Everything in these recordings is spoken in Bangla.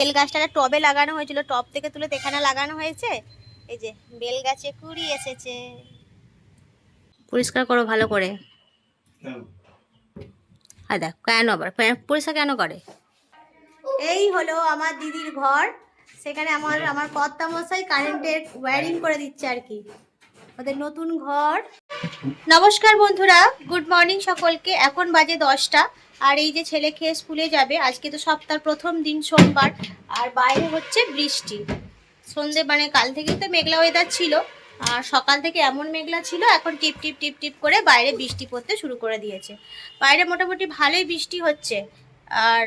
বেল গাছটা টবে লাগানো হয়েছিল, টব থেকে তুলে এখানে লাগানো হয়েছে। এই যে, বেল গাছে কুড়ি এসেছে। পরিষ্কার করো ভালো করে। হ্যাঁ দেখ, কেন আবার পরিষ্কার কেন করে? এই হলো আমার দিদির ঘর। সেখানে আমার আমার কর্তা মশাই কারেন্টের ওয়্যারিং করে দিচ্ছে আর কি। ওদের নতুন ঘর। নমস্কার বন্ধুরা গুড মর্নিং সকলকে। এখন বাজে দশটা। আর এই যে ছেলে খেয়ে স্কুলে যাবে, আজকে তো সপ্তাহের প্রথম দিন সোমবার, আর বাইরে হচ্ছে বৃষ্টি। সন্ধে মানে কাল থেকেই তো মেঘলা ওয়েদার ছিল। আর সকাল থেকে এমন মেঘলা ছিল, এখন টিপ টিপ টিপ টিপ করে বাইরে বৃষ্টি পড়তে শুরু করে দিয়েছে। বাইরে মোটামুটি ভালোই বৃষ্টি হচ্ছে। আর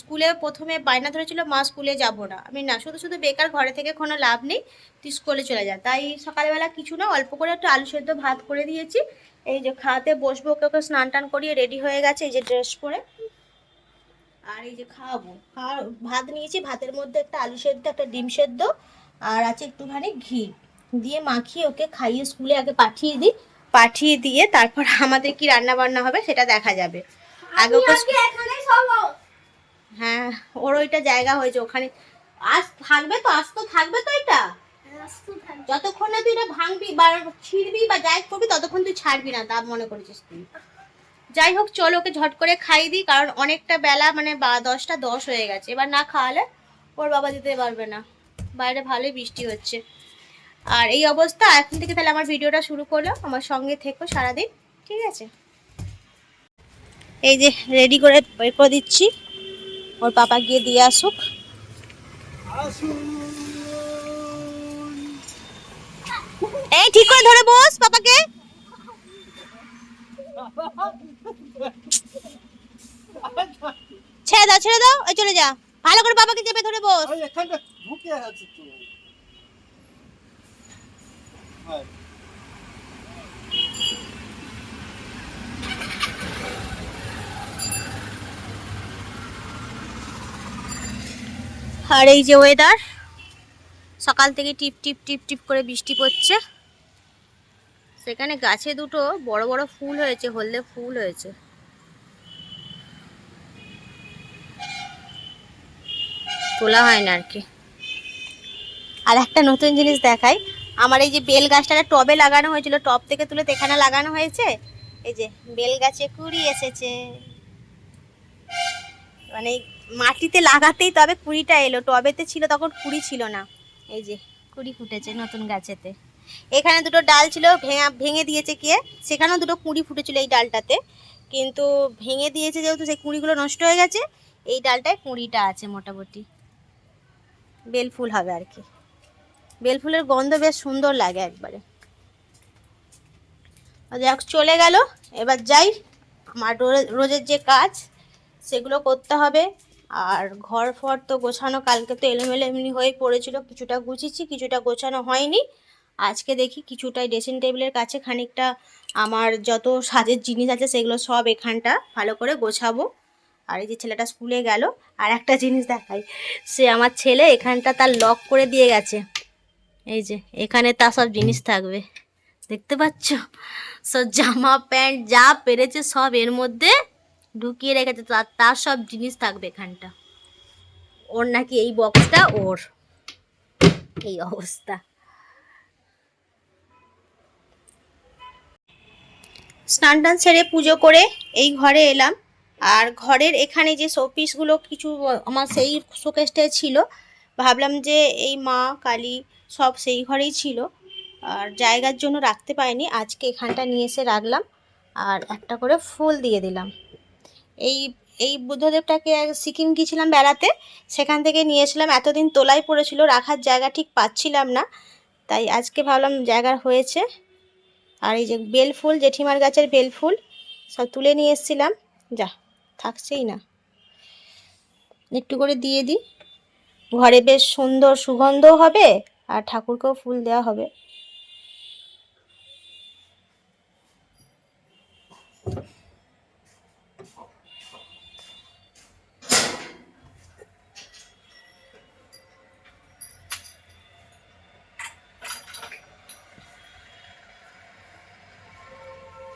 স্কুলে প্রথমে বায়না ধরেছিল মা স্কুলে যাব না। আমি না শুধু শুধু বেকার ঘরে থেকে কোনো লাভ নেই তুই স্কুলে চলে যা। তাই সকালবেলা কিছু না অল্প করে একটু আলু সেদ্ধ ভাত করে দিয়েছি। এই যে খাওয়াতে বসবো ওকে ওকে স্নান টান করিয়ে রেডি হয়ে গেছে এই যে ড্রেস পরে। আর এই যে খাওয়াবো আর ভাত নিয়েছি ভাতের মধ্যে একটা আলু সেদ্ধ একটা ডিম সেদ্ধ আর আছে একটুখানি ঘি। দিয়ে মাখিয়ে ওকে খাইয়ে স্কুলে আগে পাঠিয়ে দিই। পাঠিয়ে দিয়ে তারপর আমাদের কি রান্না বান্না হবে সেটা দেখা যাবে। আগে ওকে হ্যাঁ ওর ওইটা জায়গা হয়েছে ওখানে। আজ থাকবে তো? আজ তো থাকবে তো এটা? যতক্ষণ না তুই এটা ভাঙবি বা ছিঁড়বি বা যাই করবি ততক্ষণ তুই ছাড়বি না তা মনে করেছিস তুই। যাই হোক চল ওকে ঝট করে খাইয়ে দিই কারণ অনেকটা বেলা মানে বা- দশটা দশ হয়ে গেছে। এবার না খাওয়ালে ওর বাবা দিতে পারবে না। বাইরে ভালোই বৃষ্টি হচ্ছে। আর এই অবস্থা এখন থেকে তাহলে আমার ভিডিওটা শুরু করলাম। আমার সঙ্গে থেকো সারাদিন ঠিক আছে? এই যে রেডি করে করে দিচ্ছি। ওর পাপা গিয়ে দিয়ে আসুক। এই, ঠিক করে ধরে বস পাপাকে ছেড়ে দাও ছেড়ে দাও চলে যা। ভালো করে বাবাকে চেপে ধরে বস। এখানটা ঢুকে আছে তো। আর এই যে ওয়েদার সকাল থেকে টিপ টিপ টিপ টিপ করে বৃষ্টি পড়ছে। সেখানে গাছে দুটো বড় বড় ফুল হয়েছে, হলদে ফুল হয়েছে। তোলা হয় না আর কি। আর একটা নতুন জিনিস দেখাই, আমার এই যে বেল গাছটা টবে লাগানো হয়েছিল, টব থেকে তুলে এখানে লাগানো হয়েছে? এই যে বেল গাছে কুড়ি এসেছে। মানে মাটিতে লাগাতেই তবে কুড়িটা এলো। টবেতে ছিল, তখন কুড়ি ছিল না। এই যে, কুড়ি ফুটেছে নতুন গাছেতে। এখানে দুটো ডাল ছিল, ভেঙা, ভেঙে দিয়েছে কে? সেখানেও দুটো কুড়ি ফুটেছিল এই ডালটাতে। কিন্তু ভেঙে দিয়েছে যেহেতু, সেই কুড়িগুলো নষ্ট হয়ে গেছে। এই ডালটায় কুড়িটা আছে মোটামুটি। বেলফুল হবে আর কি। বেলফুলের গন্ধ বেশ সুন্দর লাগে একবারে। যাক, চলে গেল। এবার যাই, আমার রোজের যে কাজ সেগুলো করতে হবে। আর ঘর ফর তো গোছানো কালকে তো এলোমেলো এমনি হয়ে পড়েছিল, কিছুটা গুছিয়েছি, কিছুটা গোছানো হয়নি। আজকে দেখি কিছুটাই ড্রেসিং টেবিলের কাছে খানিকটা আমার যত সাজের জিনিস আছে সেগুলো সব এখানটা ভালো করে গোছাবো। আর এই যে ছেলেটা স্কুলে গেল, আর একটা জিনিস দেখাই, সে আমার ছেলে এখানটা তার লক করে দিয়ে গেছে। এই যে, এখানে তা সব জিনিস থাকবে। দেখতে পাচ্ছ? সব জামা, প্যান্ট যা পেরেছে সব এর মধ্যে ঢুকিয়ে রেখেছে তার তার সব জিনিস থাকবে এখানটা। ওর নাকি এই বক্সটা ওর। এই অবস্থা। স্নান টান সেরে পুজো করে এই ঘরে এলাম। আর ঘরের এখানে যে শোপিসগুলো কিছু, আমার সেই শোকেসটায় ছিল। ভাবলাম যে এই মা, কালী সব সেই ঘরেই ছিল। আর জায়গার জন্য রাখতে পারিনি। আজকে এখানটা নিয়ে এসে রাখলাম। আর একটা করে ফুল দিয়ে দিলাম। এই এই বুদ্ধদেবটাকে সিকিম গিয়েছিলাম বেড়াতে, সেখান থেকে নিয়েছিলাম। এতদিন তোলাই পড়েছিল, রাখার জায়গা ঠিক পাচ্ছিলাম না। তাই আজকে ভাবলাম জায়গা হয়েছে। আর এই যে বেল ফুল, জেঠিমার গাছের বেল ফুল, সব তুলে নিয়ে এসেছিলাম। যা, থাকছেই না। একটু করে দিয়ে দিই। ঘরে বেশ সুন্দর সুগন্ধও হবে, আর ঠাকুরকেও ফুল দেওয়া হবে।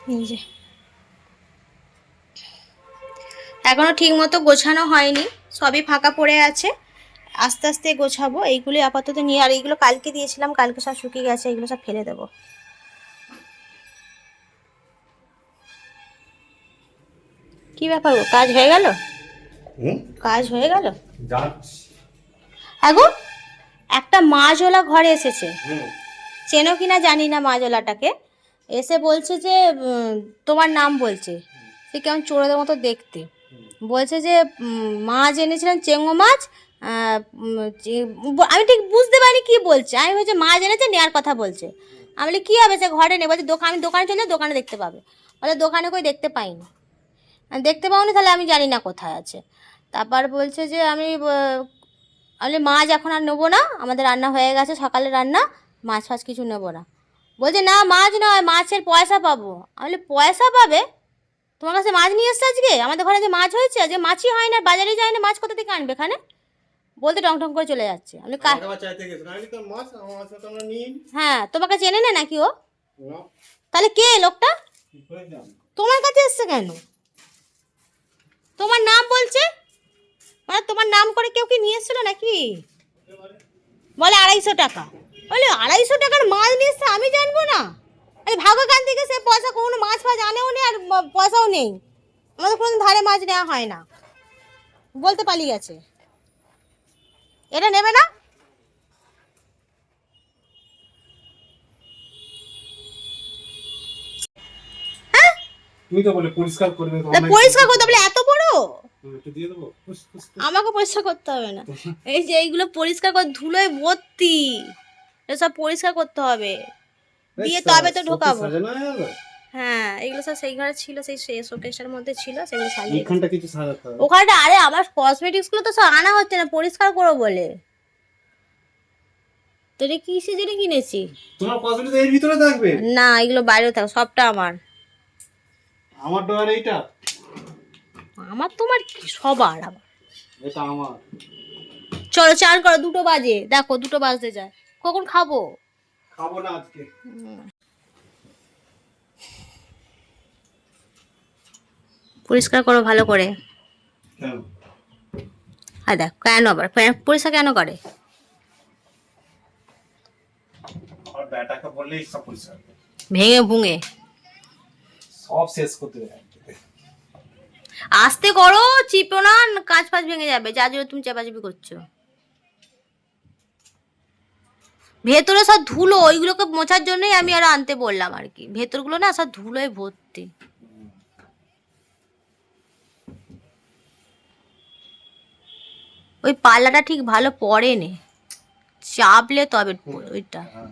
এই যে এখনও ঠিক মতো গোছানো হয়নি সবই ফাঁকা পড়ে আছে। আস্তে আস্তে গোছাবো এইগুলি আপাতত নিয়ে আর এইগুলো কালকে দিয়েছিলাম কালকে সব শুকিয়ে গেছে এগুলো সব ফেলে দেবো। কি ব্যাপার গো কাজ হয়ে গেল? কাজ হয়ে গেল? যাচ্ছি। হ্যাঁ একটা মাছওয়ালা ঘরে এসেছে। চেনো কিনা জানি না মাছওয়ালাটাকে। এসে বলছে যে তোমার নাম বলছে। সে কেমন চোরদের মতো দেখতে। বলছে যে মাছ এনেছিলেন চেঙ্গো মাছ আমি ঠিক বুঝতে পারিনি কি বলছে। আমি বলছি, মাছ এনেছে নেওয়ার কথা বলছে। আমি বলি, কী হবে? সে ঘরে নেই। বলছে, দোকান আমি দোকানে চলে দোকানে দেখতে পাবে। বলে, দোকানে কই দেখতে পাইনি। দেখতে পাওনি তাহলে আমি জানি না কোথায় আছে। তারপর বলছে যে, আমি আমি মাছ এখন আর নেব না। আমাদের রান্না হয়ে গেছে সকালে রান্না। মাছ ফাছ কিছু নেব না। বলছে না মাছ নয় মাছের পয়সা পাবো। আমি পয়সা পাবে? তোমার কাছে মাছ নিয়ে এসছে আজকে? আমাদের ঘরে যে মাছ হয়েছে আজকে মাছই হয় না বাজারে যায় না মাছ কোথা থেকে আনবে এখানে? বলতে টং টং করে চলে যাচ্ছে। আমি হ্যাঁ তোমাকে চেনে না নাকি ও? তাহলে কে লোকটা? তোমার কাছে এসছে কেন? তোমার নাম বলছে? মানে তোমার নাম করে কেউ কি নিয়ে এসেছিল নাকি? বলে আড়াইশো টাকা। বলে আড়াইশো টাকার মাছ নিয়ে এসছে আমি জানব না। আরে ভাগ্যকান থেকে সে পয়সা কোনো মাছ ফাছ আনেও নেই আর পয়সাও নেই। আমাদের কোনো ধারে মাছ নেওয়া হয় না। বলতে পালিয়ে গেছে। এটা নেবে না? তুমি তো বলে পরিষ্কার করবে তা পরিষ্কার করতে বলে এত বড়। আমাকে পরিষ্কার করতে হবে না। এই যে এইগুলো পরিষ্কার করে ধুলোয় ভর্তি। এসব পরিষ্কার করতে হবে। দিয়ে তবে তো ঢোকাবো। হয়ে গেল। এগুলো সব সেই ঘরে ছিল সেই শোকেসের মধ্যে ছিল সেগুলো সাজিয়ে এইখানটা কিছু সাজাতে হবে। ওখানটা আরে আমার কসমেটিক্সগুলো তো সব আনা হচ্ছে না পরিষ্কার করো বলে। তো এটা কিসের জন্য কিনেছি? তোমার কসমেটিক তো এর ভিতরে থাকবে? না এগুলো বাইরে থাক সবটা আমার। আমার ডোয়ার এইটা। আমার তোমার কি সবার আবার এটা আমার। চলো চান করো দুটো বাজে। দেখো দুটো বাজতে যায়। কখন খাব? খাব না আজকে। পরিষ্কার করো ভালো করে। আর দেখ কেন আবার? পরিষ্কার কেন করে? আর ব্যাটাকে বললেই সব পরিষ্কার ভেঙে ভুঙে। সব শেষ করতে আস্তে করো চিপো না কাঁচ ফাঁচ ভেঙে যাবে। যা জন্য তুমি চাপাচাপি করছ। ভেতরে সব ধুলো, ওইগুলোকে মোছার জন্যই আমি আর আনতে বললাম আর কি। ভেতরগুলো না সব ধুলোয় ভর্তি। ওই পাল্লাটা ঠিক ভালো পড়ে নে চাপলে তবে ওইটা হ্যাঁ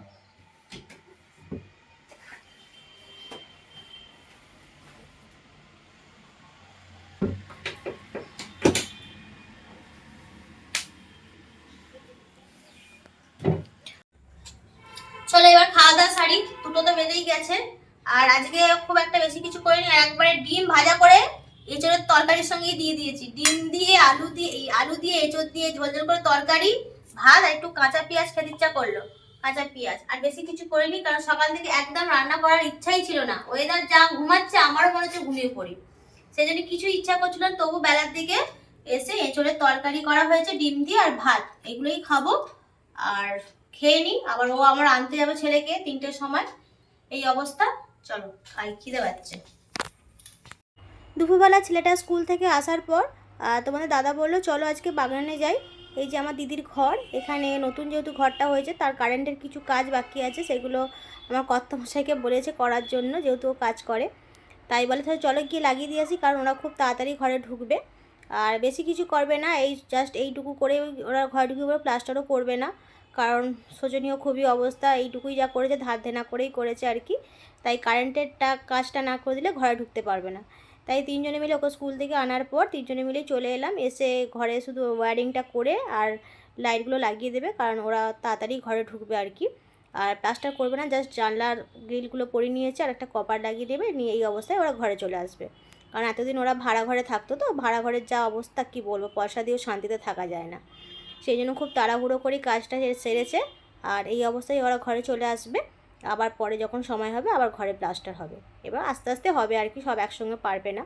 চলো এবার খাওয়া দাওয়া সারি দুটো তো বেজেই গেছে। আর আজকে খুব একটা বেশি কিছু করিনি। আর একবারে ডিম ভাজা করে এঁচড়ের তরকারির সঙ্গে দিয়ে দিয়েছি। ডিম দিয়ে, আলু দিয়ে, এই আলু দিয়ে এঁচড় দিয়ে ঝোল করে তরকারি, ভাত আর একটু কাঁচা পেঁয়াজ খেতে ইচ্ছা করল। কাঁচা পেঁয়াজ। আর বেশি কিছু করিনি, কারণ সকাল থেকে একদম রান্না করার ইচ্ছাই ছিল না। ওয়েদার যা ঘুমাচ্ছে, আমারও মনে হচ্ছে ঘুমিয়ে পড়ি। সেই জন্য কিছু ইচ্ছা করছিল তবু বেলার দিকে এসে এঁচড়ের তরকারি করা হয়েছে, ডিম দিয়ে আর ভাত। এগুলোই খাব। আর খেয়ে নিই আবার ও আমার আনতে যাবে ছেলেকে তিনটের সময়। এই অবস্থা। চলো, খাই, খিদে পাচ্ছে। দুপুরবেলা ছেলেটা স্কুল থেকে আসার পর তোমাদের দাদা বলল, চলো আজকে বাগানে যাই। এই যে আমার দিদির ঘর, এখানে নতুন যেহেতু ঘরটা হয়েছে, তার কারেন্টের কিছু কাজ বাকি আছে, সেগুলো আমার কর্তামশাইকে বলেছে করার জন্য, যেহেতু ও কাজ করে। তাই বলে, তাহলে চলো গিয়ে লাগিয়ে দিয়ে আসি, কারণ ওরা খুব তাড়াতাড়ি ঘরে ঢুকবে। আর বেশি কিছু করবে না, এই জাস্ট এইটুকু করে ওরা ঘরে ঢুকে পড়ে প্লাস্টারও করবে না। কারণ শোচনীয় খুবই অবস্থা, এইটুকুই যা করেছে ধার দেনা করেই করেছে আর কি। তাই কারেন্টেরটা কাজটা না করে দিলে ঘরে ঢুকতে পারবে না। তাই তিনজনে মিলে ওকে স্কুল থেকে আনার পর তিনজনে মিলেই চলে এলাম। এসে ঘরে শুধু ওয়্যারিংটা করে আর লাইটগুলো লাগিয়ে দেবে, কারণ ওরা তাড়াতাড়ি ঘরে ঢুকবে আর কি। আর প্লাস্টার করবে না জাস্ট জানলার গ্রিলগুলো পরিয়ে নিয়েছে আর একটা কপার লাগিয়ে দেবে, নিয়ে এই অবস্থায় ওরা ঘরে চলে আসবে। কারণ এতদিন ওরা ভাড়া ঘরে থাকতো তো ভাড়া ঘরের যা অবস্থা কি বলব, পয়সা দিয়েও শান্তিতে থাকা যায় না। সেই জন্য খুব তাড়াহুড়ো করে কাজটা সেরেছে। আর এই অবস্থায় ওরা ঘরে চলে আসবে। আবার পরে যখন সময় হবে, আবার ঘরে প্লাস্টার হবে। এবার আস্তে আস্তে হবে আর কি, সব একসঙ্গে পারবে না।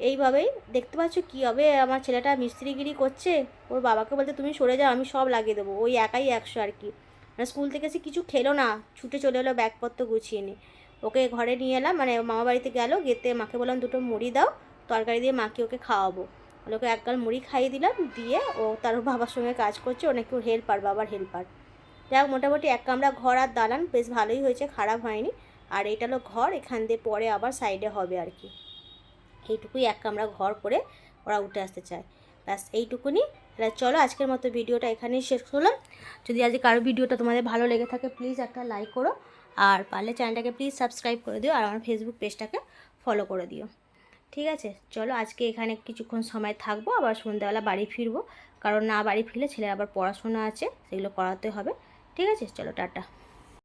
এইভাবেই দেখতে পাচ্ছ কী হবে? আমার ছেলেটা মিস্ত্রিগিরি করছে। ওর বাবাকে বলতে তুমি সরে যাও, আমি সব লাগিয়ে দেবো। ওই একাই একশো আর কি। মানে স্কুল থেকে এসে কিছু খেলো না। ছুটে চলে এলো, ব্যাগপত্র গুছিয়ে নিয়ে। ওকে ঘরে নিয়ে এলাম। মানে মামা বাড়িতে গেলো গেতে মাকে বললাম, দুটো মুড়ি দাও, তরকারি দিয়ে মাকে ওকে খাওয়াবো। বলে এক গাল মুড়ি খাইয়ে দিলাম, দিয়ে ও তার বাবার সঙ্গে কাজ করছে ও নাকি হেল্পার বাবার হেল্পার যাই হোক মোটামুটি এক কামরা ঘর আর দালান, বেশ ভালোই হয়েছে, খারাপ হয়নি। আর এটা হলো ঘর, এখান দিয়ে পরে আবার সাইডে হবে আর কি। এইটুকুই এক কামরা ঘর করে ওরা উঠে আসতে চায়। ব্যাস, এইটুকুনি। তাহলে চলো, আজকের মতো ভিডিওটা এখানেই শেষ করলাম। যদি আজকে কারও ভিডিওটা তোমাদের ভালো লেগে থাকে প্লিজ একটা লাইক করো। আর পারলে চ্যানেলটাকে প্লিজ সাবস্ক্রাইব করে দিও, আর আমার ফেসবুক পেজটাকে ফলো করে দিও। ঠিক আছে? চলো আজকে এখানে কিছুক্ষণ সময় থাকব, আবার সন্ধ্যাবেলা বাড়ি ফিরবো। কারণ না বাড়ি ফিরলে ছেলের আবার পড়াশোনা আছে, সেগুলো করাতে হবে। ঠিক আছে? চলো, টাটা।